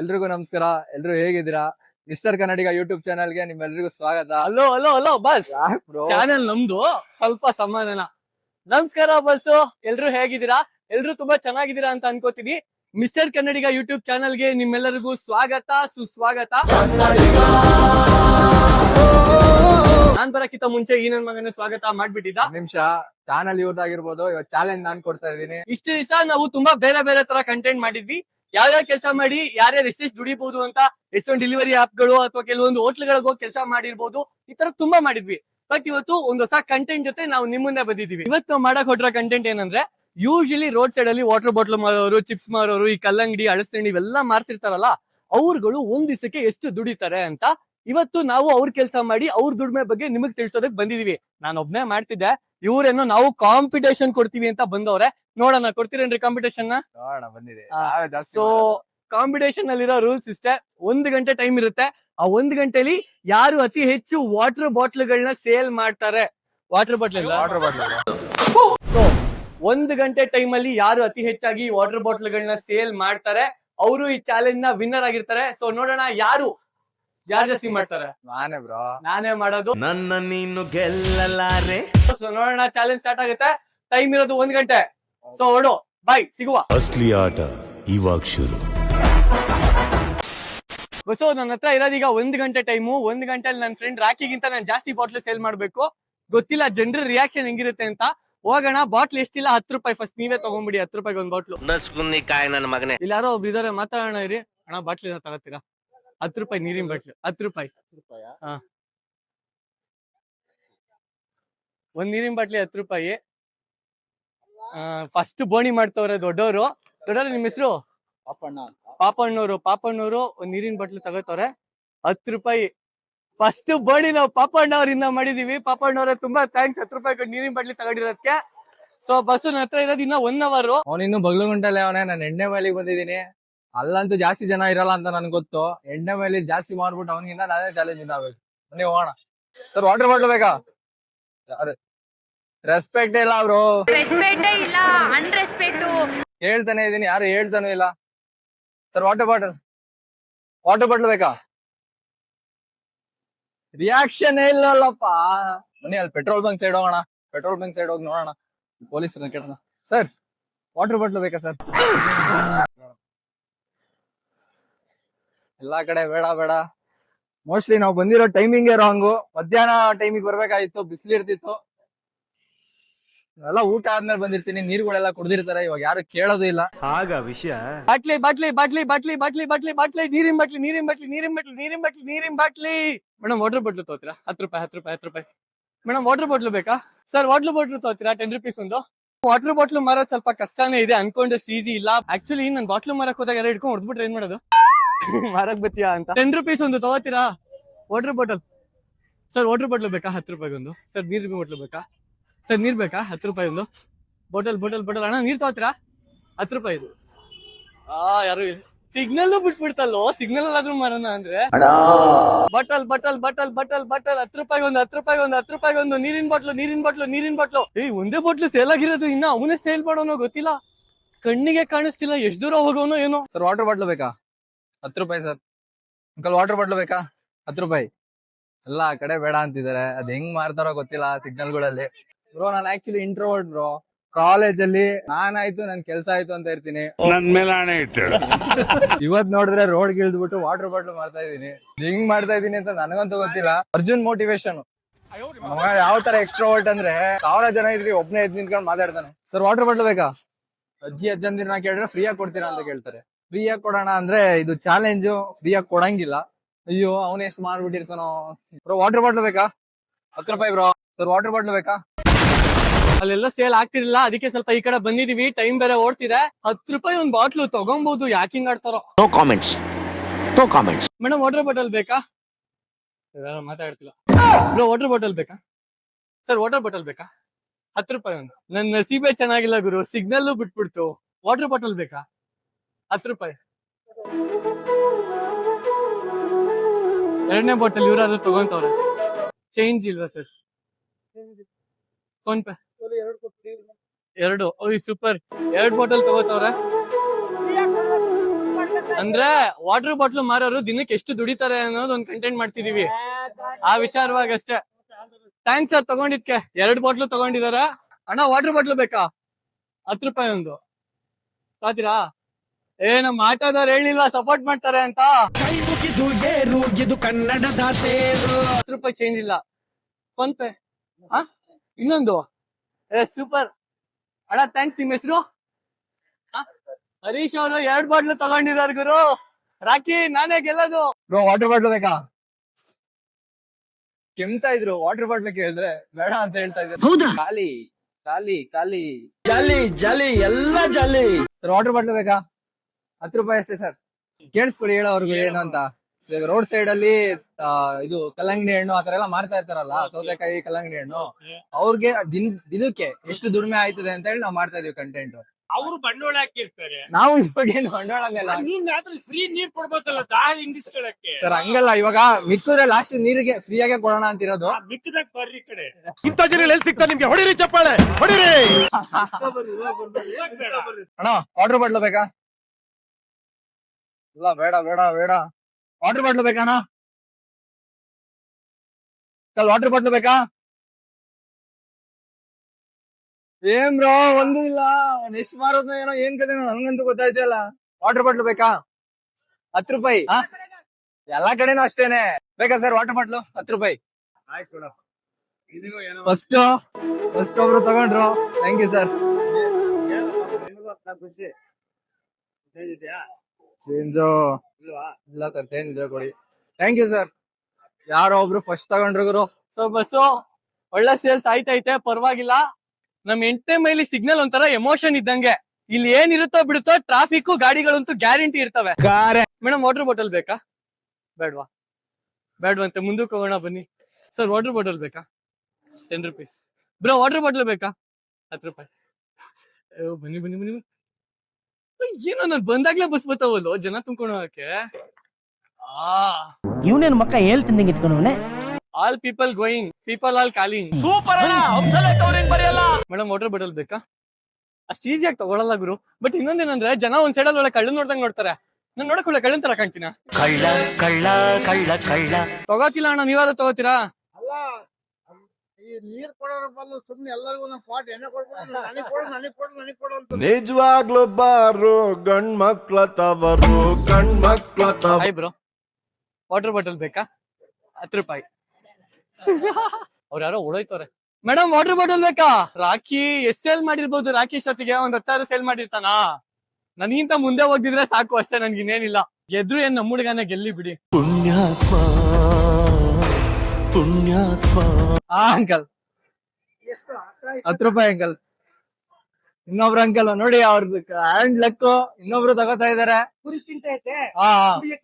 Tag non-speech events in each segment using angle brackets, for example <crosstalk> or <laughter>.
ಎಲ್ರಿಗೂ ನಮಸ್ಕಾರ. ಎಲ್ರು ಹೇಗಿದ್ದೀರಾ? ಮಿಸ್ಟರ್ ಕನ್ನಡಿಗ ಯೂಟ್ಯೂಬ್ ಚಾನಲ್ಗೆ ನಿಮ್ಮೆಲ್ರಿಗೂ ಸ್ವಾಗತ. ಅಲ್ಲೋ ಹಲೋ ಹಲೋ ಬಸ್ ಚಾನೆಲ್ ನಮ್ದು ಸ್ವಲ್ಪ ಸಮಾಧಾನ. ನಮಸ್ಕಾರ ಬಸ್ ಎಲ್ರು ಹೇಗಿದ್ದೀರಾ? ಎಲ್ರು ತುಂಬಾ ಚೆನ್ನಾಗಿದ್ದೀರಾ ಅಂತ ಅನ್ಕೋತೀನಿ. ಮಿಸ್ಟರ್ ಕನ್ನಡಿಗ ಯೂಟ್ಯೂಬ್ ಚಾನಲ್ಗೆ ನಿಮ್ಮೆಲ್ಲರಿಗೂ ಸ್ವಾಗತ ಸುಸ್ವಾಗತ. ನಾನ್ ಬರಕ್ಕಿಂತ ಮುಂಚೆ ಈ ನನ್ ಮಗನ ಸ್ವಾಗತ ಮಾಡ್ಬಿಟ್ಟಿದ್ದ. ನಿಮಿಷ. ಚಾನಲ್ ಇವ್ರದಾಗಿರ್ಬೋದು ಇವಾಗ ಇವತ್ತು ಚಾಲೆಂಜ್ ನಾನ್ ಕೊಡ್ತಾ ಇದೀನಿ ಇಷ್ಟು ದಿವಸ ನಾವು ತುಂಬಾ ಬೇರೆ ಬೇರೆ ತರ ಕಂಟೆಂಟ್ ಮಾಡಿದ್ವಿ. ಯಾವ್ಯಾವ ಕೆಲಸ ಮಾಡಿ, ಯಾರ್ಯಾರು ಎಷ್ಟೆಷ್ಟು ದುಡಿಬಹುದು ಅಂತ ಎಷ್ಟೊಂದು ಡೆಲಿವರಿ ಗಳು ಅಥವಾ ಕೆಲವೊಂದು ಹೋಟ್ಲ್ಗಳಿಗೆ ಹೋಗಿ ಕೆಲಸ ಮಾಡಿರ್ಬೋದು, ಈ ತರ ತುಂಬಾ ಮಾಡಿದ್ವಿ. ಬಟ್ ಇವತ್ತು ಒಂದು ಹೊಸ ಕಂಟೆಂಟ್ ಜೊತೆ ನಾವು ನಿಮ್ಮನ್ನೇ ಬಂದಿದೀವಿ ಇವತ್ತು ನಾವು ಮಾಡಕ್ ಹೊಟ್ಟಿರೋ ಕಂಟೆಂಟ್ ಏನಂದ್ರೆ ಯೂಶಲಿ ರೋಡ್ ಸೈಡ್ ಅಲ್ಲಿ ವಾಟರ್ ಬಾಟ್ಲ್ ಮಾರೋರು ಚಿಪ್ಸ್ ಮಾರೋರು, ಈ ಕಲ್ಲಂಗಡಿ ಅಳಸ್ತಣ್ಣಿ ಇವೆಲ್ಲ ಮಾರ್ತಿರ್ತಾರಲ್ಲ, ಅವ್ರುಗಳು ಒಂದ್ ದಿವಸಕ್ಕೆ ಎಷ್ಟು ದುಡಿತಾರೆ ಅಂತ ಇವತ್ತು ನಾವು ಅವ್ರ ಕೆಲಸ ಮಾಡಿ, ಅವ್ರ ದುಡಿಮೆ ಬಗ್ಗೆ ನಿಮಗ್ ತಿಳಿಸೋದಕ್ ಬಂದಿದೀವಿ ನಾನು ಒಬ್ನೇ ಮಾಡ್ತಿದ್ದೆ, ಇವ್ರೇನೋ ನಾವು ಕಾಂಪಿಟೇಷನ್ ಕೊಡ್ತೀವಿ ಅಂತ ಬಂದವ್ರೆ ನೋಡೋಣ ಕೊಡ್ತೀರೇನ್ರಿ ಕಾಂಪಿಟೇಷನ್ ನೋಡೋಣ ಬಂದಿದೆ. ಆ, ನಾವೇ ಜಾಸ್ತಿ ಸೊ ಕಾಂಪಿಟೇಷನ್ ಅಲ್ಲಿರೋ ರೂಲ್ಸ್ ಇಷ್ಟೇ. ಒಂದ್ ಗಂಟೆ ಟೈಮ್ ಇರುತ್ತೆ. ಆ ಒಂದ್ ಗಂಟೆಲಿ ಯಾರು ಅತಿ ಹೆಚ್ಚು ವಾಟರ್ ಬಾಟ್ಲ್ಗಳನ್ನ ಸೇಲ್ ಮಾಡ್ತಾರೆ? Water bottle water bottle so ಒಂದ್ ಗಂಟೆ ಟೈಮ್ ಅಲ್ಲಿ ಯಾರು ಅತಿ ಹೆಚ್ಚಾಗಿ ವಾಟರ್ ಬಾಟ್ಲ್ಗಳನ್ನ ಸೇಲ್ ಮಾಡ್ತಾರೆ? ಅವರು ಈ ಚಾಲೆಂಜ್ನ ವಿನ್ನರ್ ಆಗಿರ್ತಾರೆ. ಸೊ ನೋಡೋಣ ಯಾರು ಯಾರು ಜಾಸ್ತಿ ಮಾಡ್ತಾರೆ? ನಾನೇ ಬ್ರೋ ನಾನೇ ಮಾಡೋದು. ನನ್ನ ನೀನು ಗೆಲ್ಲಲಾರೆ. ಸೊ ನೋಡೋಣ ಚಾಲೆಂಜ್ ಸ್ಟಾರ್ಟ್ ಆಗುತ್ತೆ. ಟೈಮ್ ಇರೋದು ಒಂದ್ ಗಂಟೆ. ಸೊ ಹೊರಡು ಬಾಯ್ ಸಿಗುವ. ಅಸ್ಲಿ ಆಟ ಇವಾಗ ಶುರು. ಸೊ ನನ್ನ ಹತ್ರ ಇರೋದೀಗ ಒಂದ್ ಗಂಟೆ ಟೈಮು. ಒಂದ್ ಗಂಟೆಲಿ ನನ್ನ ಫ್ರೆಂಡ್ ರಾಕಿಗಿಂತ ನಾನು ಜಾಸ್ತಿ ಬಾಟ್ಲ್ ಸೇಲ್ ಮಾಡ್ಬೇಕು. ಗೊತ್ತಿಲ್ಲ ಜನರ ರಿಯಾಕ್ಷನ್ ಹೆಂಗಿರುತ್ತೆ ಅಂತ. ಹೋಗೋಣ ಬಾಟ್ಲ್ ಎಷ್ಟಿಲ್ಲ ಹತ್ತು ರೂಪಾಯಿ ಫಸ್ಟ್ ನೀವೇ ತಗೊಂಡ್ಬಿಡಿ ಹತ್ತು ರೂಪಾಯಿಗೆ ಒಂದ್ ಬಾಟ್ಲು ಕಾಯಿ ನನ್ನ ಮಗನೇ. ಇಲ್ಲಾರೋ ಒಬ್ರು ಇದಾರೆ ಮಾತಾಡೋಣ ಇರಿ. ಅಣ್ಣ ಏನೋ ತಗೋತೀರಾ? ಹತ್ತು ರೂಪಾಯಿ ನೀರಿನ ಬಾಟ್ಲು ಹತ್ತು ರೂಪಾಯಿ. ಹಾ. ಒಂದ್ ನೀರಿನ ಬಾಟ್ಲಿ ಹತ್ತು ರೂಪಾಯಿ. ಫಸ್ಟ್ ಬೋಣಿ ಮಾಡ್ತವ್ರೆ ದೊಡ್ಡವರು. ದೊಡ್ಡವ್ರ ನಿಮ್ ಹೆಸರು? ಪಾಪಣ್ಣ ಪಾಪಣ್ಣವರು ಪಾಪಣ್ಣವರು ಒಂದ್ ನೀರಿನ ಬಟ್ಲು ತಗೋತವ್ರೆ. ಹತ್ ರೂಪಾಯಿ. ಫಸ್ಟ್ ಬೋಣಿ ನಾವು ಪಾಪಣ್ಣವ್ರಿಂದ ಮಾಡಿದೀವಿ. ಪಾಪಣ್ಣವ್ರೆ ತುಂಬಾ ಥ್ಯಾಂಕ್ಸ್ ಹತ್ತು ರೂಪಾಯಿ ಕೊಟ್ಟು ನೀರಿನ ಬಟ್ಲಿ ತಗೊಂಡಿರೋದಕ್ಕೆ ಸೊ ಬಸ್ ನನ್ನ ಹತ್ರ ಇರೋದು ಇನ್ನ ಒನ್ ಅವರ್ ಅವನಿನ್ನು ಬಗ್ಲು ಗುಂಟಲ್ಲೇ ಅವನೇ. ನಾನು ಎಣ್ಣೆ ಮೇಲಿಗೆ ಬಂದಿದ್ದೀನಿ. ಅಲ್ಲಂತೂ ಜಾಸ್ತಿ ಜನ ಇರಲ್ಲ ಅಂತ ನನ್ಗೆ ಗೊತ್ತು. ಎಣ್ಣೆ ಮೇಲೆ ಜಾಸ್ತಿ ಮಾಡ್ಬಿಟ್ಟು ಅವನಿಗಿಂತ ನಾನೇ ಚಾಲೆಂಜ್ ಆಗ್ಬೇಕು ಬನ್ನಿ ಹೋಗೋಣ. ಸರ್ ವಾಟರ್ ಬಾಟ್ಲ್ ಬೇಕಾ? ರೆಸ್ಪೆಕ್ಟ್ ಇಲ್ಲ ಅವ್ರು. ರೆಸ್ಪೆಕ್ಟೇ ಇಲ್ಲ ಅನ್ರೆಸ್ಪೆಕ್ಟ್ ಹೇಳ್ತಾನೆ ಇದೀನಿ ಯಾರು ಹೇಳ್ತಾನೂ ಇಲ್ಲ. Sir water bottle water bottle ಬೇಕಾ? ರಿಯಾಕ್ಷನ್ ಇಲ್ಲಲ್ಲಪ್ಪ. ಮನೆ ಅಲ್ಲಿ ಪೆಟ್ರೋಲ್ ಬಂಕ್ ಸೈಡ್ ಹೋಗೋಣ. ಪೆಟ್ರೋಲ್ ಬಂಕ್ ಸೈಡ್ ಹೋಗಿ ನೋಡೋಣ. ಪೊಲೀಸರನ್ನ ಕೇಳೋಣ. ಸರ್ ವಾಟರ್ ಬಾಟ್ಲ್ ಬೇಕಾ ಸರ್ ಎಲ್ಲಾ ಕಡೆ ಬೇಡ ಬೇಡ. ಮೋಸ್ಟ್ಲಿ ನಾವು ಬಂದಿರೋ ಟೈಮಿಂಗ್ ರಾಂಗು ಮಧ್ಯಾಹ್ನ ಟೈಮಿಗೆ ಬರ್ಬೇಕಾಗಿತ್ತು ಬಿಸಿಲು ಇರ್ತಿತ್ತು ಎಲ್ಲ ಊಟ ಆದ್ಮೇಲೆ ಬಂದಿರ್ತೀನಿ ನೀರುಗಳೆಲ್ಲ ಕುಡ್ದಿರ್ತಾರೆ ಇವಾಗ ಯಾರು ಕೇಳೋದು ಇಲ್ಲ. ಬಾಟ್ಲಿ ಬಾಟ್ಲಿ ಬಾಟ್ಲಿ ಬಾಟ್ಲಿ ಬಾಟ್ಲಿ ಬಾಟ್ಲಿ ಬಾಟ್ಲಿ ನೀರಿನ ಬಾಟ್ಲಿ ನೀರಿನ ಬಾಟ್ಲಿ ನೀರಿನ ಬಾಟ್ಲಿ ನೀರಿನ ಬಾಟ್ಲಿ ನೀರಿನ ಬಾಟ್ಲಿ. ಮೇಡಮ್ ವಾಟರ್ ಬಾಟ್ಲು ತಗೋತೀರಾ? ಹತ್ತು ರೂಪಾಯಿ ಹತ್ತು ರೂಪಾಯಿ ಹತ್ತು ರೂಪಾಯಿ. ಮೇಡಮ್ ವಾಟರ್ ಬಾಟ್ಲು ಬೇಕಾ? ಸರ್ ವಾಟರ್ ಬಾಟ್ಲು ತಗೋತೀರಾ? ಟೆನ್ ರುಪೀಸ್ ಒಂದು. ವಾಟರ್ ಬಾಟ್ಲು ಮಾರೋದು ಸ್ವಲ್ಪ ಕಷ್ಟನೇ ಇದೆ ಅನ್ಕೊಂಡಷ್ಟು ಈಸಿ ಇಲ್ಲ. ಆಕ್ಚುಲಿ ನನ್ ಬಾಟ್ಲು ಮಾರಕ್ ಹೋದಾಗ ಎಲ್ಲ ಹಿಡ್ಕೊಂಡು ಹೊಡ್ಬಿಟ್ರೆ ಏನ್ ಮಾಡೋದು? ಮಾರಕ್ ಬತ್ತೀಯಾ ಅಂತ. ಟೆನ್ ರುಪೀಸ್ ಒಂದು ತಗೋತೀರಾ? Water bottle sir water bottle ಬೇಕಾ? ಹತ್ತು ರೂಪಾಯಿ ಒಂದು ಸರ್ ನೀರಿನ ಬಾಟ್ಲು ಬೇಕಾ? ಸರ್ ನೀರ್ ಬೇಕಾ? ಹತ್ತು ರೂಪಾಯಿ ಒಂದು. ಬಾಟಲ್ ಬಾಟಲ್ ಬಾಟಲ್ ಅಣ್ಣ ನೀರ್ ತಗೋತೀರಾ? ಹತ್ತು ರೂಪಾಯಿ ಇದು. ಆ ಯಾರು ಸಿಗ್ನಲ್ ಬಿಟ್ಬಿಡ್ತಲ್ಲೋ? ಸಿಗ್ನಲ್ ಆದ್ರೂ ಮಾರೋಣ ಅಂದ್ರೆ. ಬಟಲ್ ಬಟಲ್ ಬಟಲ್ ಬಟಲ್ ಬಟಲ್ ಹತ್ತು ರೂಪಾಯಿ ಒಂದು ಹತ್ತು ರೂಪಾಯಿ ಒಂದು ಹತ್ತು ರೂಪಾಯಿ ಒಂದು. ನೀರಿನ ಬಾಟ್ಲು ನೀರಿನ ಬಾಟ್ಲು ನೀರಿನ ಬಾಟ್ಲು ಏ ಒಂದೇ ಬಾಟ್ಲು ಸೇಲ್ ಆಗಿರೋದು ಇನ್ನ ಅವನೇ ಸೇಲ್ ಮಾಡೋನೋ ಗೊತ್ತಿಲ್ಲ. ಕಣ್ಣಿಗೆ ಕಾಣಿಸ್ತಿಲ್ಲ ಎಷ್ಟ್ ದೂರ ಹೋಗೋನೋ ಏನೋ. ಸರ್ ವಾಟರ್ ಬಾಟ್ಲ್ ಬೇಕಾ? ಹತ್ತು ರೂಪಾಯಿ ಸರ್ ಅಂಕಲ್ ವಾಟರ್ ಬಾಟ್ಲ್ ಬೇಕಾ? ಹತ್ತು ರೂಪಾಯಿ. ಎಲ್ಲ ಆ ಕಡೆ ಬೇಡ ಅಂತಿದ್ದಾರೆ. ಅದ್ ಹೆಂಗ್ ಮಾರ್ತಾರೋ ಗೊತ್ತಿಲ್ಲ ಸಿಗ್ನಲ್ಗಳಲ್ಲಿ ಬ್ರೋ ನಾನು ಆಕ್ಚುಲಿ ಇಂಟ್ರೋವರ್ಟ್ ಬ್ರೋ ಕಾಲೇಜ್ ಅಲ್ಲಿ ನಾನಾಯ್ತು ನನ್ ಕೆಲ್ಸ ಆಯ್ತು ಅಂತ ಇರ್ತೀನಿ. ನನ್ ಮೇಲೆ ಆಣೆ ಇಟ್ಟು <laughs> ಇವತ್ ನೋಡಿದ್ರೆ ರೋಡ್ ಗಿಳ್ದ್ಬಿಟ್ಟು ವಾಟರ್ ಬಾಟ್ಲ್ ಮಾಡ್ತಾ ಇದೀನಿ ಹೆಂಗ್ ಮಾಡ್ತಾ ಇದೀನಿ ಅಂತ ನನಗಂತೂ ಗೊತ್ತಿಲ್ಲ. ಅರ್ಜುನ್ ಮೋಟಿವೇಶನ್ ಯಾವ ತರ ಎಕ್ಸ್ಟ್ರೋವರ್ಟ್ ಅಂದ್ರೆ ಸಾವಿರ ಜನ ಇದ್ರಿ ಒಬ್ನೇ ಎದ್ ನಿಂತ್ಕೊಂಡು ಮಾತಾಡ್ತಾನೆ. ಸರ್ ವಾಟರ್ ಬಾಟ್ಲ್ ಬೇಕಾ? ಅಜ್ಜಿ ಅಜ್ಜಂದಿರನ್ನ ಕೇಳಿದ್ರೆ ಫ್ರೀ ಆಗಿ ಕೊಡ್ತೀರಾ ಅಂತ ಕೇಳ್ತಾರೆ. ಫ್ರೀ ಆಗಿ ಕೊಡೋಣ ಅಂದ್ರೆ ಇದು ಚಾಲೆಂಜ್ ಫ್ರೀ ಆಗಿ ಕೊಡಂಗಿಲ್ಲ. ಅಯ್ಯೋ ಅವನೇ ಎಷ್ಟು ಮಾಡ್ಬಿಟ್ಟಿರ್ತಾನೋ ಬ್ರೋ ವಾಟರ್ ಬಾಟ್ಲ್ ಬೇಕಾ? ಹತ್ತು ರೂಪಾಯಿ ಬ್ರೋ ಸರ್ ವಾಟರ್ ಬಾಟ್ಲ್ ಬೇಕಾ? ಅಲ್ಲೆಲ್ಲ ಸೇಲ್ ಆಗ್ತಿರ್ಲಿಲ್ಲ. ಅದಕ್ಕೆ ಸ್ವಲ್ಪ ಈ ಕಡೆ ಬಂದಿದೀವಿ. ಟೈಮ್ ಬೇರೆ ಓಡ್ತಿದೆ. ಹತ್ತು ರೂಪಾಯಿ ಒಂದ್ ಬಾಟ್ಲು ತಗೊಂಬಹುದು ಯಾಕಿಂಗ್ ಆಡ್ತಾರೋ? No comments no comments madam water bottle ಬೇಕಾ? ಮಾತಾಡ್ತಿಲ್ಲ. ಬ್ರೋ ವಾಟರ್ ಬಾಟಲ್ ಬೇಕಾ? ಸರ್ ವಾಟರ್ ಬಾಟಲ್ ಬೇಕಾ? ಹತ್ತು ರೂಪಾಯಿ ಒಂದು. ನನ್ನ ನಸೀಬೆ ಚೆನ್ನಾಗಿಲ್ಲ ಗುರು. ಸಿಗ್ನಲ್ ಬಿಟ್ಬಿಡ್ತು. ವಾಟರ್ ಬಾಟಲ್ ಬೇಕಾ? ಹತ್ತು ರೂಪಾಯಿ. ಎರಡನೇ ಬಾಟಲ್ ಇವರಾದ್ರೂ ತಗೊಂತವ್ರೆ. ಚೇಂಜ್ ಇಲ್ವಾ ಸರ್ ಫೋನ್ ಪೇ. ಎರಡು ಓಯ್ ಸೂಪರ್ ಎರಡ್ ಬಾಟಲ್ ತಗೋತವ್ರೆ ಅಂದ್ರೆ ವಾಟರ್ ಬಾಟ್ಲು ಮಾರೋರು ದಿನಕ್ಕೆ ಎಷ್ಟು ದುಡಿತಾರೆ ಅನ್ನೋದು ಒಂದ್ ಕಂಟೆಂಟ್ ಮಾಡ್ತಿದೀವಿ. ಆ ವಿಚಾರವಾಗಿ ಅಷ್ಟೇ. ಥ್ಯಾಂಕ್ಸ್ ಸರ್ ತಗೊಂಡಿದ್ಕೆ. ಎರಡು ಬಾಟ್ಲು ತಗೊಂಡಿದಾರ? ಅಣ್ಣ ವಾಟರ್ ಬಾಟ್ಲು ಬೇಕಾ? ಹತ್ತು ರೂಪಾಯಿ ಒಂದು. ಕಾತೀರಾ ಏ ನಮ್ ಆಟೋದವ್ರು ಹೇಳಿಲ್ವಾ ಸಪೋರ್ಟ್ ಮಾಡ್ತಾರೆ ಅಂತ? ಹತ್ತು ರೂಪಾಯಿ ಚೇಂಜ್ ಇಲ್ಲ. ಫೋನ್ ಪೇ ಇನ್ನೊಂದು? ಸೂಪರ್ ಅಣ್ಣ ಥ್ಯಾಂಕ್ಸ್ ನಿಮ್ ಹೆಸರು? ಹರೀಶ್ ಅವರು ಎರಡ್ ಬಾಟ್ಲು ತಗೊಂಡಿದಾರ ಗುರು. ರಾಕಿ ನಾನೇ ಗೆಲ್ಲೋದು. ಬ್ರೋ ವಾಟರ್ ಬಾಟ್ಲು ಬೇಕಾ? ಕೆಮ್ತಾ ಇದ್ರು ವಾಟರ್ ಬಾಟ್ಲ್ ಕೇಳಿದ್ರೆ ಬೇಡ ಅಂತ ಹೇಳ್ತಾ ಇದ್ರು. ಖಾಲಿ ಖಾಲಿ ಖಾಲಿ. ಜಾಲಿ ಜಾಲಿ ಎಲ್ಲ ಜಾಲಿ. ವಾಟರ್ ಬಾಟ್ಲ್ ಬೇಕಾ? ಹತ್ತು ರೂಪಾಯಿ ಅಷ್ಟೇ ಸರ್ ಕೇಳಿಸ್ಕೊಡಿ ಹೇಳೋರ್ಗು ಏನು ಅಂತ. ಇವಾಗ ರೋಡ್ ಸೈಡ್ ಅಲ್ಲಿ ಆ, ಇದು ಕಲ್ಲಂಗಡಿ ಹಣ್ಣು ಆತರ ಎಲ್ಲ ಮಾರ್ತಾ ಇರ್ತಾರಲ್ಲ ಸೌತೆಕಾಯಿ ಕಲ್ಲಂಗಡಿ ಹಣ್ಣು. ಅವ್ರಿಗೆ ದಿನ ದಿನಕ್ಕೆ ಎಷ್ಟು ದುಡಿಮೆ ಆಯ್ತದೆ ಅಂತ ಹೇಳಿ ನಾವು ಮಾಡ್ತಾ ಇದೀವಿ ಕಂಟೆಂಟ್ ಅವರು ಬಂಡವಾಳ ಹಾಕಿರ್ತಾರೆ. ನಾವು ಇವಾಗ ಏನು ಬಂಡವಾಳ ನೀನ್ ಫ್ರೀ ನೀರ್ ಕೊಡ್ಬೇಕಲ್ಲ ದಾರಿ ಹಿಂಗಿಸ್ಕೊಳಕ್ಕೆ ಸರ್ ಹಂಗಲ್ಲ ಇವಾಗ ಮಿಕ್ಕಿದ್ರೆ ಲಾಸ್ಟ್ ನೀರಿಗೆ ಫ್ರೀ ಆಗೇ ಕೊಡೋಣ ಅಂತಿರೋದು. ಮಿಕ್ಕದಾಗ ಬರ್ರಿ ಈ ಕಡೆ. ಇಂಥ ಜನ ಎಲ್ಲಿ ಸಿಗ್ತಾರೆ ನಿಮ್ಗೆ? ಹೊಡಿರಿ ಚಪ್ಪಾಳೆ ಹೊಡಿರಿ! ಅಣ್ಣ ಆರ್ಡರ್ ಮಾಡ್ಲಬೇಕಾ ಬೇಕಾ? ಇಲ್ಲ ಬೇಡ ಬೇಡ ಬೇಡ. ವಾಟರ್ ಬಾಟ್ಲು ಬೇಕಾ ಕಲ್ ವಾಟರ್ ಬಾಟ್ಲು ಬೇಕಾ? ಏನ್ ಬ್ರೋ ಒಂದು ಇಲ್ಲ. ನೆಕ್ಸ್ಟ್ ಮಾರೋದ್ನ ಏನೋ ಏನ್ ಕತೆ ನನ್ಗಂತೂ ಗೊತ್ತಾಯ್ತಲ್ಲ ವಾಟರ್ ಬಾಟ್ಲು ಬೇಕಾ? ಹತ್ತು ರೂಪಾಯಿ? ಎಲ್ಲಾ ಕಡೆನೂ ಅಷ್ಟೇನೆ. ಬೇಕಾ ಸರ್ ವಾಟರ್ ಬಾಟ್ಲು ಹತ್ತು ರೂಪಾಯಿ. ಫಸ್ಟ್ ಫಸ್ಟ್ ಒಬ್ರು ತಗೊಂಡ್ರು. Thank you sir thank you sir ಯಾರೋ ಒಬ್ರು ಫಸ್ಟ್ ತಗೊಂಡ್ರು ಗುರು. ಸೊ ಬಸ್ಸು ಒಳ್ಳೆ ಸೇಲ್ಸ್ ಆಯ್ತೈತೆ, ಪರವಾಗಿಲ್ಲ. ನಮ್ ಎಂಟನೇ ಮೈಲಿ ಸಿಗ್ನಲ್ ಒಂಥರ ಎಮೋಷನ್ ಇದ್ದಂಗೆ. ಇಲ್ಲಿ ಏನಿರುತ್ತೋ ಬಿಡುತ್ತೋ ಟ್ರಾಫಿಕ್ ಗಾಡಿಗಳಂತೂ ಗ್ಯಾರಂಟಿ ಇರ್ತವೆ. ಮೇಡಮ್ ವಾಟರ್ ಬಾಟಲ್ ಬೇಕಾ? ಬೇಡ್ವಾ? ಬೇಡ್ವಂತೆ, ಮುಂದಕ್ಕೆ ಹೋಗೋಣ, ಬನ್ನಿ. ಸರ್ ವಾಟರ್ ಬಾಟಲ್ ಬೇಕಾ? Ten rupees bro water bottle ಬೇಕಾ? ಹತ್ತು ರೂಪಾಯಿ. ಬನ್ನಿ ಬನ್ನಿ ಬನ್ನಿ. ಏನೋ ನಾನು ಬಂದಾಗ್ಲೇ ಬಸ್ ಬರ್ತಾವಲ್ಲೋ ಜನ ತುಂಬ್ಕೊಂಡು ಹೋಗಕ್ಕೆ ಆ. ಹೇಳ್ ಮಕ್ಕ ಹೇಳ್ತಿದ್ದಂಗೆ ಇಟ್ಕೊಂಡವನೆ all people going people all calling super ಬರೆಯಲ್ಲ. Madam water bottle ಬೇಕಾ? ಅಷ್ಟು ಆಗಿ ತಗೊಳಲ್ಲ ಗುರು. ಬಟ್ ಇನ್ನೊಂದೇನಂದ್ರೆ ಜನ ಒಂದ್ ಸೈಡ್ ಅಲ್ಲಿ ಒಳ್ಳೆ ಕಳ್ಳ ನೋಡ್ದಂಗ್ ನೋಡ್ತಾರೆ. ನಾನ್ ನೋಡಕ್ ಒಳ್ಳೆ ಕಳ್ಳನ್ ತರ ಕಾಣ್ತೀನ? ಕಳ್ಳ ಕಳ್ಳ ಕಳ್ಳ ಕಳ್ಳ. ತಗೋತಿಲ್ಲ ಅಣ್ಣ ನೀವಾದ ತಗೋತೀರಾ? ಅಲ್ಲ ಈ ನೀರ್ ಕೊಡೋರ ಬಂದು ಸುಮ್ನೆ ಎಲ್ಲರಿಗೂ ಒಂದೊಂದ್ ಪಾಟ್ ಎಣ್ಣೆ ಕೊಡ್ಬಿಟ್ಟು ನನಗ್ ಕೊಡು ನನಗ್ ಕೊಡು ನನಗ್ ಕೊಡು ಅಂತ. ನಿಜವಾಗ್ಲೂ ಬಾರು ಗಂಡ್ ಮಕ್ಳ ತವರು ಗಂಡ್ ಮಕ್ಳ ತವರು ಹಾಯ್ ಬ್ರೋ ವಾಟರ್ ಬಾಟಲ್ ಬೇಕಾ? ಹತ್ತು ರೂಪಾಯಿ. ಅವ್ರು ಯಾರೋ ಓಡೋಯ್ತವ್ರೆ ಮೇಡಮ್ ವಾಟರ್ ಬಾಟಲ್ ಬೇಕಾ? ರಾಖಿ ಎಸ್ ಸೇಲ್ ಮಾಡಿರ್ಬೋದು ರಾಖಿ ಇಷ್ಟೊತ್ತಿಗೆ ಒಂದ್ ಹತ್ತಾರು ಸೇಲ್ ಮಾಡಿರ್ತಾನಾ? ನನಗಿಂತ ಮುಂದೆ ಹೋಗಿದ್ರೆ ಸಾಕು ಅಷ್ಟೇ ನನ್ಗೆ ಇನ್ನೇನಿಲ್ಲ. ಗೆದ್ರು ಏನ್ ನಮ್ಮ ಹುಡುಗನ ಗೆಲ್ಲಿ ಬಿಡಿ. ಪುಣ್ಯಾತ್ಮ ಪುಣ್ಯಾತ್ಮ. ಆ ಅಂಕಲ್. ಎಷ್ಟು ಹತ್ತು ರೂಪಾಯಿ ಅಂಕಲ್. ಇನ್ನೊಬ್ರು ಅಂಕಲ್ ನೋಡಿ ಅವ್ರದ್ದು ಹ್ಯಾಂಡ್ ಲೆಕ್ ಇನ್ನೊಬ್ರು ತಗೋತಾ ಇದಾರೆ. ಕುರಿ ತಿಂತೈತೆ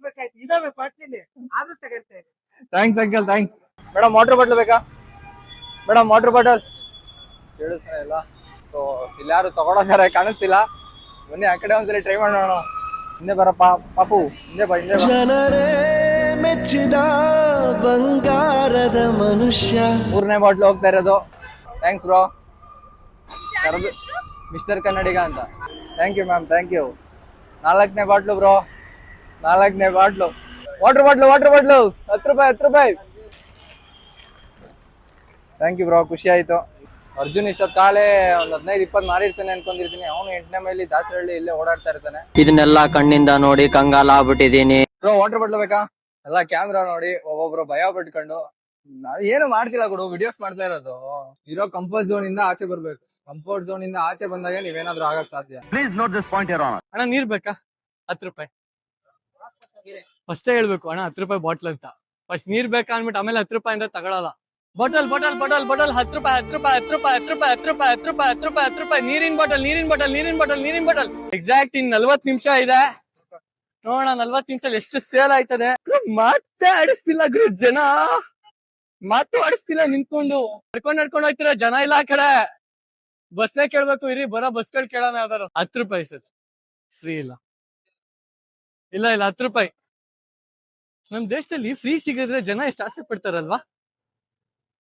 ಬೇಕಾಯ್ತು ಇದಾವೆ ಪಾಟ್ಲಿಲಿ. ಆದ್ರೂ ತಗೊಂತ thanks uncle thanks madam water bottle ಬೇಕಾ? ಮೇಡಮ್ ವಾಟರ್ ಬಾಟಲ್ ಕೇಳಿಸ್ತಾ ಇಲ್ಲ ಸೊ ಇಲ್ಲಿ ಯಾರು ತಗೊಳೋದಾರೆ ಕಾಣಿಸ್ತಿಲ್ಲ. ಬನ್ನಿ ಆ ಕಡೆ ಒಂದ್ಸಲಿ ಟ್ರೈ ಮಾಡೋಣ. ಹಿಂದೆ ಬರಪ್ಪ ಪಾಪು ಹಿಂದೆ ಬಾ ಹಿಂದೆ ಬಾ. ಜನರೇ ಮೆಚ್ಚಿದ ಬಂಗಾರದ ಮನುಷ್ಯ. ಮೂರನೇ ಬಾಟ್ಲು ಹೋಗ್ತಾ ಇರೋದು. ಥ್ಯಾಂಕ್ಸ್ ಬ್ರೋ ಕರೆದು ಮಿಸ್ಟರ್ ಕನ್ನಡಿಗ ಅಂತ. Thank you ma'am thank you ನಾಲ್ಕನೇ ಬಾಟ್ಲು ಬ್ರೋ ನಾಲ್ಕನೇ bottle. Water bottle water bottle ಹತ್ತು ರೂಪಾಯಿ ಹತ್ತು ರೂಪಾಯಿ. ಥ್ಯಾಂಕ್ ಯು ಬ್ರೋ ಖುಷಿ ಆಯಿತು. ಅರ್ಜುನ್ ಇಷ್ಟೊತ್ತು ಕಾಲೇ ಒಂದು ಹದಿನೈದು ಇಪ್ಪತ್ತು ಮಾರಿರ್ತಾನೆ ಅನ್ಕೊಂಡಿರ್ತೀನಿ. ಅವನು ಎಂಟನೇ ಮೈಲಿ ದಾಸರಳ್ಳಿ ಇಲ್ಲೇ ಓಡಾಡ್ತಾ ಇರ್ತಾನೆ. ಇದನ್ನೆಲ್ಲ ಕಣ್ಣಿಂದ ನೋಡಿ ಕಂಗಾಲ ಆಗ್ಬಿಟ್ಟಿದೀನಿ ಬ್ರೋ ವಾಟರ್ ಬಾಟ್ಲು ಬೇಕಾ? ಎಲ್ಲ ಕ್ಯಾಮ್ರಾ ನೋಡಿ ಒಬ್ಬೊಬ್ರು ಭಯ ಪಟ್ಕೊಂಡು ನಾವ್ ಏನು ಮಾಡ್ತಿಲ್ಲ ಕೊಡು ವಿಡಿಯೋಸ್ ಮಾಡ್ತಾ ಇರೋದು. ಇರೋ ಕಂಫರ್ಟ್ ಝೋನ್ ಇಂದ ಆಚೆ ಬರ್ಬೇಕು. ಕಂಫರ್ಟ್ ಝೋನ್ ಇಂದ ಆಚೆ ಬಂದಾಗ ನೀವೇನಾದ್ರೂ ಆಗಕ್ ಸಾಧ್ಯ? ಪ್ಲೀಸ್ ನೋಟ್ ದಿಸ್ ಪಾಯಿಂಟ್ ಇರೋ ಅಣ್ಣ ನೀರ್ ಬೇಕಾ? ಹತ್ತು ರೂಪಾಯಿ. ಫಸ್ಟೇ ಹೇಳ್ಬೇಕು ಅಣ್ಣ ಹತ್ತು ರೂಪಾಯಿ ಬಾಟ್ಲ್ ಅಂತ. ಫಸ್ಟ್ ನೀರ್ ಬೇಕಾ ಅನ್ಬಿಟ್ಟು ಆಮೇಲೆ ಹತ್ತು ರೂಪಾಯಿ ಅಂತ ತಗೊಳಲ್ಲ. ಬಾಟಲ್ ಬಾಟಲ್ ಬಾಟಲ್ ಬಾಟಲ್ ಹತ್ತು ರೂಪಾಯಿ ಹತ್ತು ರೂಪಾಯಿ ಹತ್ತು ರೂಪಾಯಿ ಹತ್ತು ರೂಪಾಯಿ ಹತ್ತು ರೂಪಾಯಿ ಹತ್ತು ರೂಪಾಯಿ ಹತ್ತು ರೂಪಾಯಿ ಹತ್ತು ರೂಪಾಯಿ ನೀರಿನ ಬಾಟಲ್ ನೀರಿನ ಬಾಟಲ್ ನೀರಿನ ಬಾಟಲ್ ನೀರಿನ ಬಾಟಲ್ ಎಕ್ಸಾಕ್ಟ್ ಇನ್ ನಲ್ವತ್ ನಿಮಿಷ ಇದೆ. ನೋಡೋಣ ನಲ್ವತ್ ನಿಮಿಷದಲ್ಲಿ ಎಷ್ಟು ಸೇಲ್ ಆಯ್ತದೆ. ಮತ್ತೆ ಆಡಿಸ್ತಿಲ್ಲ ಗುರು ಜನ. ಮಾತು ಆಡಿಸ್ತಿಲ್ಲ ನಿಂತ್ಕೊಂಡು. ನಡ್ಕೊಂಡ್ ನಡ್ಕೊಂಡು ಹೋಗ್ತಿರ? ಜನ ಇಲ್ಲ ಆ ಕಡೆ. ಬಸ್ನೇ ಕೇಳ್ಬೇಕು ಇರಿ ಬರೋ ಬಸ್ಗಳು ಕೇಳೋಣ ಯಾವ್ದಾರು ಹತ್ ರೂಪಾಯಿ ಸರ್. ಫ್ರೀ ಇಲ್ಲ. ಇಲ್ಲ ಇಲ್ಲ ಹತ್ತು ರೂಪಾಯಿ. ನಮ್ ದೇಶದಲ್ಲಿ ಫ್ರೀ ಸಿಗಿದ್ರೆ ಜನ ಎಷ್ಟು ಆಸೆ ಪಡ್ತಾರಲ್ವಾ?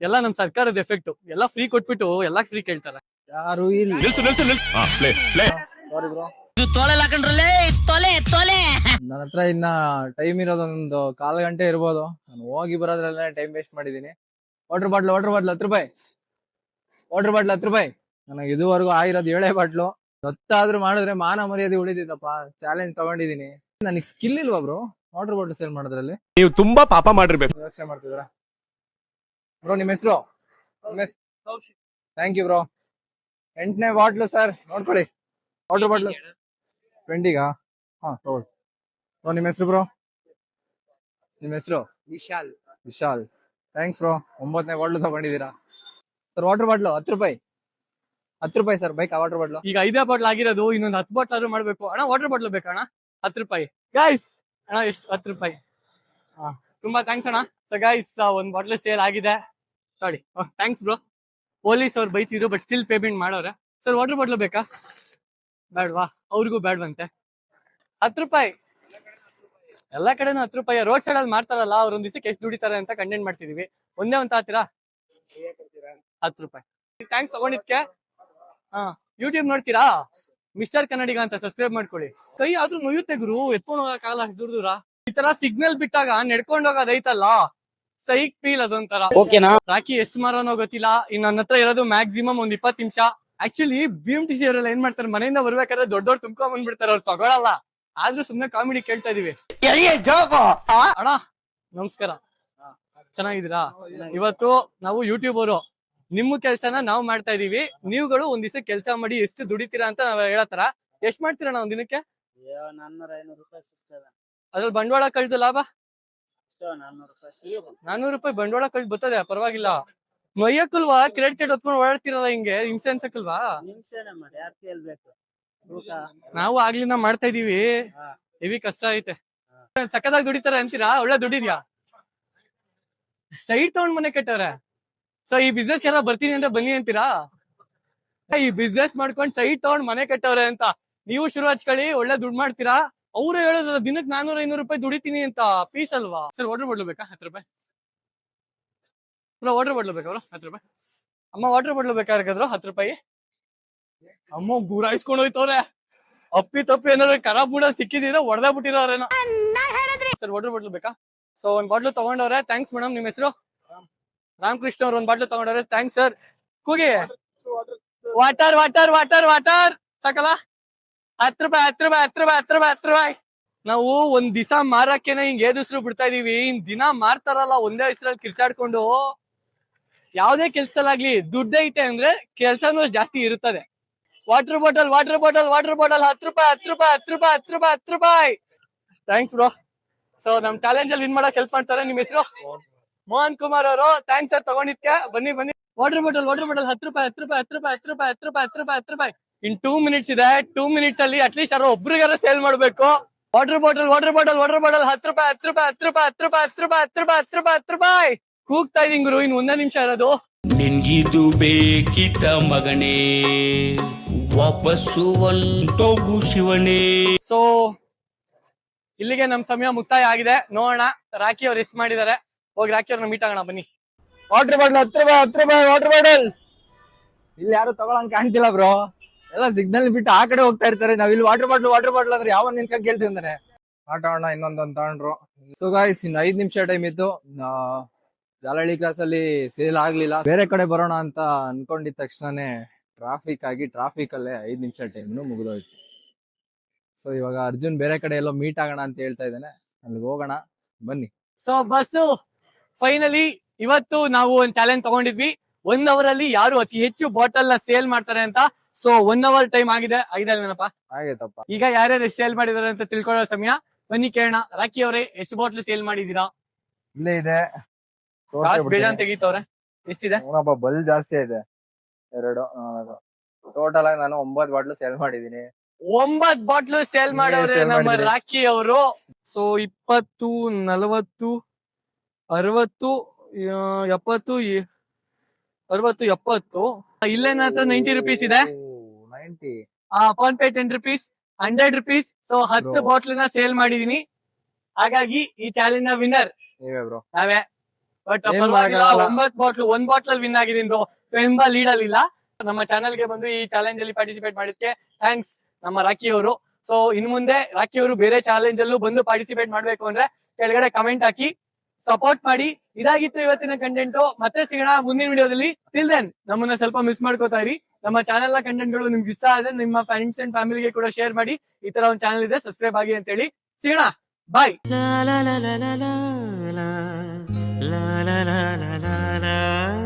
ಎಲ್ಲ ನಮ್ ಸರ್ಕಾರದ ಎಫೆಕ್ಟ್ ಎಲ್ಲ ಫ್ರೀ ಕೊಟ್ಬಿಟ್ಟು ಎಲ್ಲ ಫ್ರೀ ಕೇಳ್ತಾರೆ. ಯಾರು ಇಲ್ಲ. ಇದು ತೊಳೆ ಹಾಕೊಂಡ್ರಲ್ಲೇ ತೊಲೆ ತೊಲೆ. ನನ್ನ ಹತ್ರ ಇನ್ನ ಟೈಮ್ ಇರೋದೊಂದು ಕಾಲು ಗಂಟೆ ಇರ್ಬೋದು. ನಾನು ಹೋಗಿ ಬರೋದ್ರಲ್ಲೇ ಟೈಮ್ ವೇಸ್ಟ್ ಮಾಡಿದೀನಿ. ವಾಟರ್ ಬಾಟ್ಲ್ ವಾಟರ್ ಬಾಟ್ಲ್ ಹತ್ತು ರೂಪಾಯಿ. ವಾಟರ್ ಬಾಟ್ಲ್ ಹತ್ತು ರೂಪಾಯಿ. ನನಗೆ ಇದುವರೆಗೂ ಆಗಿರೋದು ಏಳೇ ಬಾಟ್ಲು ಗೊತ್ತಾದ್ರೂ ಮಾಡಿದ್ರೆ ಮಾನ ಮರ್ಯಾದೆ ಉಳಿದಿದ್ದಪ್ಪ ಚಾಲೆಂಜ್ ತಗೊಂಡಿದೀನಿ. ನನಗೆ ಸ್ಕಿಲ್ ಇಲ್ವಾ ಬ್ರೋ ವಾಟರ್ ಬಾಟ್ಲ್ ಸೇಲ್ ಮಾಡೋದ್ರಲ್ಲಿ. ನೀವು ತುಂಬಾ ಪಾಪ ಮಾಡಿರ್ಬೇಕು. ಯೋಚನೆ ಮಾಡ್ತಿದ್ರ ಬ್ರೋ ನಿಮ್ಮ ಹೆಸರು? ಥ್ಯಾಂಕ್ ಯು ಬ್ರೋ ಎಂಟನೇ ಬಾಟ್ಲು ಸರ್ ನೋಡ್ಕೊಳ್ಳಿ. ವಾಟರ್ ಬಾಟ್ಲು ಟ್ವೆಂಟಿಗಾ ಹಾ ತಗೊಳ್ಳಿ. ಬ್ರೋ ನಿಮ್ಮ ಹೆಸರು ಬ್ರೋ? ನಿಮ್ಮ ಹೆಸರು? ವಿಶಾಲ್. ವಿಶಾಲ್. Thanks bro. ಒಂಬತ್ತನೇ ಬಾಟ್ಲು ತಗೊಂಡಿದ್ದೀರಾ? ಸರ್ ವಾಟರ್ ಬಾಟ್ಲು ಹತ್ತು ರೂಪಾಯಿ. ಹತ್ತು ರೂಪಾಯಿ ಸರ್ ಬೈಕ್ ವಾಟರ್ ಬಾಟ್ಲು ಈಗ ಐದೇ ಬಾಟ್ಲ್ ಆಗಿರೋದು ಇನ್ನೊಂದು ಹತ್ತು ಬಾಟ್ಲ್ ಆದ್ರೂ ಮಾಡಬೇಕು. ಅಣ್ಣ ವಾಟರ್ ಬಾಟ್ಲ್ ಬೇಕಾ ಅಣ್ಣ? ಹತ್ತು ರೂಪಾಯಿ. ಗಾಯ್ಸ್ ಅಣ್ಣ ಎಷ್ಟು? ಹತ್ತು ರೂಪಾಯಿ. ಹಾ. ತುಂಬಾ ಥ್ಯಾಂಕ್ಸ್ ಅಣ್ಣ. ಸೊ ಗಾಯ್ಸ್ ಒಂದು ಬಾಟ್ಲ್ ಸೇಲ್ ಆಗಿದೆ. Sorry thanks bro. ಪೊಲೀಸ್ ಅವ್ರು ಬೈತಿದ್ರು ಬಟ್ ಸ್ಟಿಲ್ ಪೇಮೆಂಟ್ ಮಾಡೋರೆ. ಸರ್ ವಾಟರ್ ಬಾಟ್ಲ್ ಬೇಕಾ? ಬೇಡವಾ? ಅವ್ರಿಗೂ ಬೇಡ್ವಂತೆ. ಹತ್ತು ರೂಪಾಯಿ. ಎಲ್ಲಾ ಕಡೆನೂ ಹತ್ತು ರೂಪಾಯಿ. ರೋಡ್ ಸೈಡ್ ಅಲ್ಲಿ ಮಾಡ್ತಾರಲ್ಲ ಅವ್ರ ಒಂದ್ ದಿವಸಕ್ಕೆ ಎಷ್ಟು ದುಡಿತಾರೆ ಅಂತ ಕಂಟೆಂಟ್ ಮಾಡ್ತಿದೀವಿ. ಒಂದೇ ಒಂದ್ ತಾತೀರಾ? ಹತ್ತು ರೂಪಾಯಿ. ಥ್ಯಾಂಕ್ಸ್ ತಗೊಂಡಿದ್ಕೆ. ಹಾ ಯೂಟ್ಯೂಬ್ ನೋಡ್ತೀರಾ? ಮಿಸ್ಟರ್ ಕನ್ನಡಿಗ ಅಂತ ಸಬ್ಸ್ಕ್ರೈಬ್ ಮಾಡ್ಕೊಳ್ಳಿ. ಕೈ ಆದ್ರೂ ನೋಯುತ್ತೆ ಗುರು. ಎತ್ಕೊಂಡು ಹೋಗಕ್ಕಾಗಲ್ಲ ಅಷ್ಟು ದೂರ ದೂರ. ಈ ತರ ಸಿಗ್ನಲ್ ಬಿಟ್ಟಾಗ ನಡ್ಕೊಂಡು ಹೋಗೋದೈತಲ್ಲ ಸೈಕ್ ಫೀಲ್ ಅದೊಂಥರ. ಓಕೆನಾ ರಾಕಿ ಎಷ್ಟು ಮಾರೋನೋ ಗೊತ್ತಿಲ್ಲ. ಇನ್ನು ನನ್ನ ಹತ್ರ ಇರೋದು ಮ್ಯಾಕ್ಸಿಮಮ್ ಒಂದ್ ಇಪ್ಪತ್ತು ನಿಮಿಷ. Actually B M T C ಅವರೆಲ್ಲ ಏನ್ ಮಾಡ್ತಾರೆ? ಮನೆಯಿಂದ ಬರ್ಬೇಕಾದ್ರೆ ದೊಡ್ಡ ದೊಡ್ಡ ತುಂಬ್ಕೊಂಡ್ ಬಂದ್ಬಿಡ್ತಾರೆ ಅವ್ರು ತಗೊಳಲ್ಲ. ಆದ್ರೂ ಸುಮ್ನೆ ಕಾಮಿಡಿ ಕೇಳ್ತಾ ಇದೀವಿ. ಅಣ್ಣ ನಮಸ್ಕಾರ. ಚೆನ್ನಾಗಿದ್ದೀರಾ? ಇವತ್ತು ನಾವು ಯೂಟ್ಯೂಬರು ನಿಮ್ಮ ಕೆಲ್ಸನ ನಾವು ಮಾಡ್ತಾ ಇದೀವಿ. ನೀವುಗಳು ಒಂದ್ ದಿವಸ ಕೆಲಸ ಮಾಡಿ ಎಷ್ಟು ದುಡಿತೀರಾ ಅಂತ ನಾವ್ ಹೇಳತ್ತರ. ಎಷ್ಟ್ ಮಾಡ್ತೀರಾ ಒಂದ್ ದಿನಕ್ಕೆ? ಅದ್ರಲ್ಲಿ ಬಂಡವಾಳ ಕಳ್ದು ಲಾಭ? ನಾನ್ನೂರು ರೂಪಾಯಿ ನಾನೂರು ರೂಪಾಯಿ ಬಂಡವಾಳ ಕಳ್ದು ಬರ್ತದೆ ಪರವಾಗಿಲ್ಲ. ಮೈಯಕ್ಕಲ್ವಾ ಕ್ರೆಡಿಟ್ ಕಾರ್ಡ್ ಹೊತ್ಕೊಂಡು ಓಡಾಡ್ತಿರಲ್ಲ ಹಿಂಗೆ? ಹಿಂಸೆ ಅನ್ಸಕ್ಕಲ್ವಾ ನಿಮ್ಸೇನೆ ಮಾಡಿ ಊಟ? ನಾವು ಆಗ್ಲಿಂದ ಮಾಡ್ತಾ ಇದೀವಿ. ಹೆವಿ ಕಷ್ಟ ಐತೆ. ಸಕ್ಕದಾಗಿ ದುಡಿತಾರೆ ಅಂತೀರಾ? ಒಳ್ಳೆ ದುಡಿದ್ಯಾ? ಸೈಡ್ ತಗೊಂಡ್ ಮನೆ ಕಟ್ಟವ್ರೆ. ಸೊ ಈ ಬಿಸ್ನೆಸ್ ಎಲ್ಲ ಬರ್ತೀನಿ ಅಂದ್ರೆ ಬನ್ನಿ ಅಂತೀರಾ? ಈ ಬಿಸ್ನೆಸ್ ಮಾಡ್ಕೊಂಡ್ ಸೈಡ್ ತಗೊಂಡ್ ಮನೆ ಕಟ್ಟವ್ರೆ ಅಂತ ನೀವು ಶುರು ಹಚ್ಕೊಳ್ಳಿ ಒಳ್ಳೆ ದುಡ್ಡು ಮಾಡ್ತೀರಾ? ಅವ್ರು ಹೇಳೋದ್ರ ದಿನಕ್ಕೆ ನಾನೂರ ಐನೂರು ರೂಪಾಯಿ ದುಡಿತೀನಿ ಅಂತ ಪೀಸ್ ಅಲ್ವಾ? ಸರ್ ಆರ್ಡರ್ ಮಾಡ್ಲೇಬೇಕಾ ಬೇಕಾ? ಹತ್ತು ರೂಪಾಯಿ? ವಾಟರ್ ಬಾಟ್ಲು ಬೇಕಾ ಹತ್ತು ರೂಪಾಯಿ. ಅಮ್ಮ ವಾಟರ್ ಬಾಟ್ಲು ಬೇಕಾಗಿದ್ರು ಹತ್ತು ರೂಪಾಯಿ. ಅಮ್ಮ ಗುರಾಯಿಸ್ಕೊಂಡು ಹೋಯ್ತವ್ರೆ. ಅಪ್ಪಿ ತಪ್ಪಿ ಏನಾದ್ರು ಖರಾಬ್ ಮೂಡ ಸಿಕ್ಕಿದೀರ? ಹೊಡೆದ ಬಿಟ್ಟಿರೋರೇನೋ ಸರ್ ವಾಟರ್ ಬಾಟ್ಲು ಬೇಕಾ? ಸೊ ಒಂದ್ ಬಾಟ್ಲು ತಗೊಂಡವ್ರೆ. ಥ್ಯಾಂಕ್ಸ್ ಮೇಡಮ್ ನಿಮ್ ಹೆಸರು? ರಾಮಕೃಷ್ಣ ಅವ್ರು ಒಂದ್ ಬಾಟ್ಲು ತಗೊಂಡವ್ರೆ. ಥ್ಯಾಂಕ್ಸ್ ಸರ್ ಕೂಗಿ. ವಾಟರ್ ವಾಟರ್ ವಾಟರ್ ವಾಟರ್ ಸಾಕಲ್ಲ? ಹತ್ತು ರೂಪಾಯಿ ಹತ್ತು ರೂಪಾಯಿ ಹತ್ತು ರೂಪಾಯಿ ಹತ್ತು ರೂಪಾಯಿ ಹತ್ತು ರೂಪಾಯಿ. ನಾವು ಒಂದ್ ದಿವಸ ಮಾರಕ್ಕೇನೆ ಹಿಂಗ್ ಏದುಸ್ರು ಬಿಡ್ತಾ ಇದೀವಿ. ಇನ್ ದಿನ ಮಾರ್ತಾರಲ್ಲ ಒಂದೇ ಹೆಸರಲ್ಲಿ ಕಿರ್ಚಾಡ್ಕೊಂಡು. ಯಾವ್ದೇ ದುಡ್ಡು ಐತೆ ಅಂದ್ರೆ ಕೆಲ್ಸನೂ ಜಾಸ್ತಿ ಇರುತ್ತದೆ water bottle water bottle water bottle ಹತ್ತು ರೂಪಾಯಿ ಹತ್ತು ರೂಪಾಯಿ ಹತ್ತು ರೂಪಾಯಿ ಹತ್ತು ರೂಪಾಯಿ ಹತ್ತು ರೂಪಾಯಿ ಥ್ಯಾಂಕ್ಸ್ ಬ್ರೋ ಸೊ ನಮ್ ಚಾಲೆಂಜ್ ಅಲ್ಲಿ ವಿನ್ ಮಾಡಕ್ ಹೆಲ್ಪ್ ಮಾಡ್ತಾರೆ ನಿಮ್ ಹೆಸರು ಮೋಹನ್ ಕುಮಾರ್ ಅವರು ಥ್ಯಾಂಕ್ಸ್ ಸರ್ ತಗೊಂಡಿದ್ಕೆ ಬನ್ನಿ ಬನ್ನಿ ವಾಟರ್ ಬಾಟಲ್ ವಾಟರ್ ಬಾಟಲ್ ಹತ್ತು ರೂಪಾಯಿ ಹತ್ತು ರೂಪಾಯಿ ಹತ್ತು ರೂಪಾಯಿ ಹತ್ತು ರೂಪಾಯಿ ಹತ್ತು ರೂಪಾಯಿ ಹತ್ತು ರೂಪಾಯಿ ಹತ್ತು ರೂಪಾಯಿ ಇನ್ ಟೂ ಮಿನಿಟ್ಸ್ ಇದೆ ಟೂ ಮಿನಿಟ್ಸ್ ಅಲ್ಲಿ ಅಟ್ಲೀಸ್ಟ್ ಯಾರೋ ಒಬ್ರಿಗಾರ ಸೇಲ್ ಮಾಡ್ಬೇಕು water bottle water bottle water bottle ಹತ್ತು ರೂಪಾಯಿ ಹತ್ತು ರೂಪಾಯಿ ಹತ್ತು ರೂಪಾಯಿ ಹತ್ತು ರೂಪಾಯಿ ಹತ್ತು ರೂಪಾಯಿ ಹತ್ತು ರೂಪಾಯಿ ಹತ್ತು ರೂಪಾಯಿ ಹತ್ತು ರೂಪಾಯಿ ಕೂಗ್ತಾ ಇದೀನಿ ಗುರು ಇನ್ ಒಂದೇ ನಿಮಿಷ ಇರೋದು. ನಿನ್ಗಿದು ಬೇಕಿತ ಮಗನೇ ವಾಪಸ್ಸು ಒಂಟೋಗು ಶಿವನೇ. ಸೊ ಇಲ್ಲಿಗೆ ನಮ್ ಸಮಯ ಮುಕ್ತಾಯ ಆಗಿದೆ. ನೋಡೋಣ ರಾಕಿ ಅವ್ರು ಎಷ್ಟ್ ಮಾಡಿದ್ದಾರೆ ಹೋಗಿ ರಾಕಿ ಅವ್ರನ್ನ ಮೀಟ್ ಆಗೋಣ ಬನ್ನಿ. ವಾಟರ್ ಬಾಟಲ್ ಹತ್ತು ರೂಪಾಯಿ ಹತ್ತು ರೂಪಾಯಿ ವಾಟರ್ ಬಾಟಲ್ ಇಲ್ಲಿ ಯಾರು ತಗೊಳಂಗ್ ಕಾಣ್ತಿಲ್ಲ ಬ್ರೋ ಎಲ್ಲ ಸಿಗ್ನಲ್ ಬಿಟ್ಟು ಆ ಕಡೆ ಹೋಗ್ತಾ ಇರ್ತಾರೆ. ನಾವ್ ಇಲ್ಲಿ ವಾಟರ್ ಬಾಟ್ಲ್ ವಾಟರ್ ಬಾಟ್ಲ್ ಅಂದ್ರೆ ಯಾವ ನಿನ್ಕ ಕೇಳ್ತೀವಿ ಅಂದ್ರೆ ಆಟ ಆಡೋಣ ಇನ್ನೊಂದೊಂದು ತಗೊಂಡ್ರು ಸೊ ಗಾಯ್ಸ್ ಇನ್ನು ಐದ್ ನಿಮಿಷ ಟೈಮ್ ಇತ್ತು ನಾ- ಜಾಲಹಳ್ಳಿ ಕ್ಲಾಸ್ ಅಲ್ಲಿ ಸೇಲ್ ಆಗ್ಲಿಲ್ಲ. ಬೇರೆ ಕಡೆ ಬರೋಣ ಅಂತ ಅನ್ಕೊಂಡಿದ ತಕ್ಷಣನೇ ಟ್ರಾಫಿಕ್ ಆಗಿ ಟ್ರಾಫಿಕ್ ಅಲ್ಲೇ ಐದ್ ನಿಮಿಷ ಟೈಮ್ನು ಮುಗಿದೋಯ್ತು. ಸೊ ಇವಾಗ ಅರ್ಜುನ್ ಬೇರೆ ಕಡೆ ಎಲ್ಲೋ ಮೀಟ್ ಆಗೋಣ ಅಂತ ಹೇಳ್ತಾ ಇದ್ದಾನೆ. ಅಲ್ಲಿಗೆ ಹೋಗೋಣ. ಬನ್ನಿ. ಸೊ ಬಸ್ಸು ಫೈನಲಿ ಇವತ್ತು ನಾವು ಒಂದ್ ಚಾಲೆಂಜ್ ತಗೊಂಡಿದ್ವಿ. ಒನ್ ಅವರ್ ಅಲ್ಲಿ ಯಾರು ಅತಿ ಹೆಚ್ಚು ಬಾಟಲ್ನ ಸೇಲ್ ಮಾಡ್ತಾರೆ ಅಂತ. ಸೊ ಒನ್ ಅವರ್ ಟೈಮ್ ಆಗಿದೆ. ಆಗಿದೆ ಅಲ್ವೇನಪ್ಪ? ಆಗೈತಪ್ಪ ಈಗ ಯಾರ್ಯಾರು ಎಷ್ಟು ಸೇಲ್ ಮಾಡಿದಾರೆ ಅಂತ ತಿಳ್ಕೊಳ್ಳೋ ಸಮಯ. ಬನ್ನಿ ಕೇಳೋಣ. ರಾಕಿ ಅವರೇ ಎಷ್ಟು ಬಾಟ್ಲ್ ಸೇಲ್ ಮಾಡಿದೀರಾ? ಇಲ್ಲೇ ಇದೆ. ಅಂತ ತೆಗಿತವ್ರೆ ಎಷ್ಟಿದೆ? ಬಲ್ ಜಾಸ್ತಿ ಇದೆ. ಎರಡು ಟೋಟಲ್ ಆಗಿ ನಾನು ಒಂಬತ್ ಬಾಟ್ಲು ಸೇಲ್ ಮಾಡಿದೀನಿ. ಒಂಬತ್ ಬಾಟ್ಲು ಸೇಲ್ ಮಾಡೋದ್ರೆ ಮಾಡವ್ರೆ ನಮ್ಮ ರಾಖಿ ಅವರು. ಸೊ ಇಪ್ಪತ್ತು ನಲವತ್ತು ಅರವತ್ತು ಆ, ಎಪ್ಪತ್ತು ಅರವತ್ತು ಎಪ್ಪತ್ತು. ಇಲ್ಲೇನ ಹತ್ರ ನೈಂಟಿ ರುಪೀಸ್ ಇದೆ ninety PhonePe ten rupees hundred rupees so ಹತ್ತು Bro. ಬಾಟ್ಲ್ನ ಸೇಲ್ ಮಾಡಿದೀನಿ. ಹಾಗಾಗಿ ಈ ಚಾಲೆಂಜ್ನ ವಿನ್ನರ್ ನೀವೇ ಬ್ರೋ ನಾವೇ. ಬಟ್. ಒಂಬತ್ ಬಾಟ್ಲ್ ಒಂದ್ ಬಾಟ್ಲ್ ವಿನ್ ಆಗಿದೀನಿ ಬ್ರೋ ತುಂಬಾ ಲೀಡ್ ಅಲ್ಲಿ ಇಲ್ಲ. ನಮ್ಮ ಚಾನೆಲ್ಗೆ ಬಂದು ಈ ಚಾಲೆಂಜ್ ಅಲ್ಲಿ ಪಾರ್ಟಿಸಿಪೇಟ್ ಮಾಡಿದ್ಕೆ ಥ್ಯಾಂಕ್ಸ್ ನಮ್ಮ ರಾಕಿ ಅವರು. ಸೊ ಇನ್ ಮುಂದೆ ರಾಕಿ ಅವರು ಬೇರೆ ಚಾಲೆಂಜ್ ಅಲ್ಲೂ ಬಂದು ಪಾರ್ಟಿಸಿಪೇಟ್ ಮಾಡ್ಬೇಕು ಅಂದ್ರೆ ಕೆಳಗಡೆ ಕಮೆಂಟ್ ಹಾಕಿ ಸಪೋರ್ಟ್ ಮಾಡಿ. ಇದಾಗಿತ್ತು ಇವತ್ತಿನ ಕಂಟೆಂಟ್ ಮತ್ತೆ ಸಿಗೋಣ ಮುಂದಿನ ವಿಡಿಯೋದಲ್ಲಿ. ಟಿಲ್ ದೆನ್ ನಮ್ಮನ್ನ ಸ್ವಲ್ಪ ಮಿಸ್ ಮಾಡ್ಕೋತಾ ಇರಿ. ನಮ್ಮ ಚಾನೆಲ್ನ ಕಂಟೆಂಟ್ಗಳು ನಿಮ್ಗೆ ಇಷ್ಟ ಆದ್ರೆ ನಿಮ್ಮ ಫ್ರೆಂಡ್ಸ್ ಅಂಡ್ ಫ್ಯಾಮಿಲಿಗೆ ಕೂಡ ಶೇರ್ ಮಾಡಿ. ಈ ತರ ಒಂದು ಚಾನೆಲ್ ಇದೆ ಸಬ್ಸ್ಕ್ರೈಬ್ ಆಗಿ ಅಂತ ಹೇಳಿ ಸಿಗೋಣ ಬಾಯ್ la la la la la la.